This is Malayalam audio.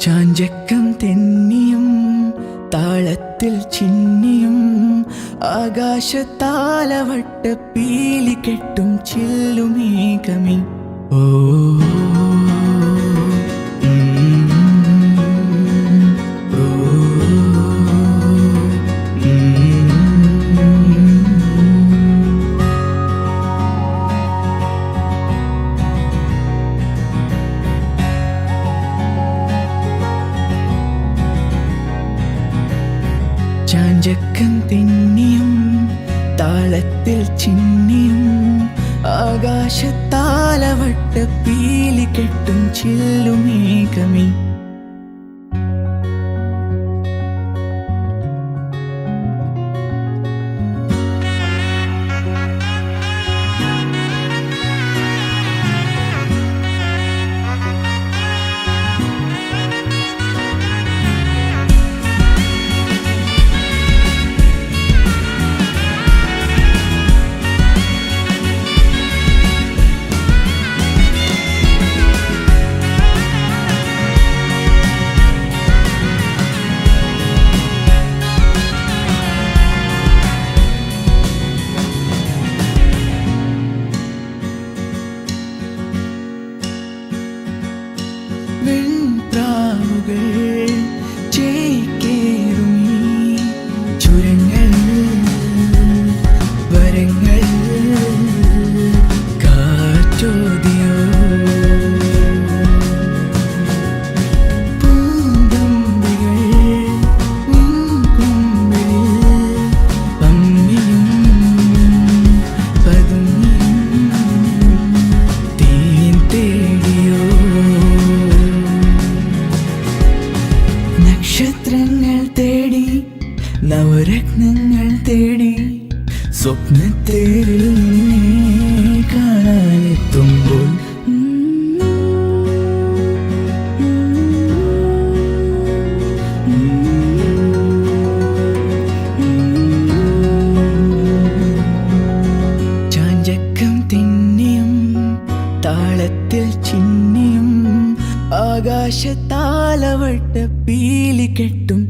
ചാഞ്ചക്കം തെന്നിയും താളത്തിൽ ചിന്നിയും ആകാശത്താലവട്ട പീലി കെട്ടും ചില്ലുമേഘമേ ചാഞ്ചക്കം തിന്നിയും താളത്തിൽ ചിന്നിയും ആകാശത്താലവട്ട പീലി കെട്ടും ചില്ലുമേഘമേ നവരത്നങ്ങൾ തേടി സ്വപ്നത്തേരിൽ നിന്നെ കാണാനെത്തുമ്പോൾ താളത്തിൽ ആകാശത്താലവട്ട പീലി കെട്ടും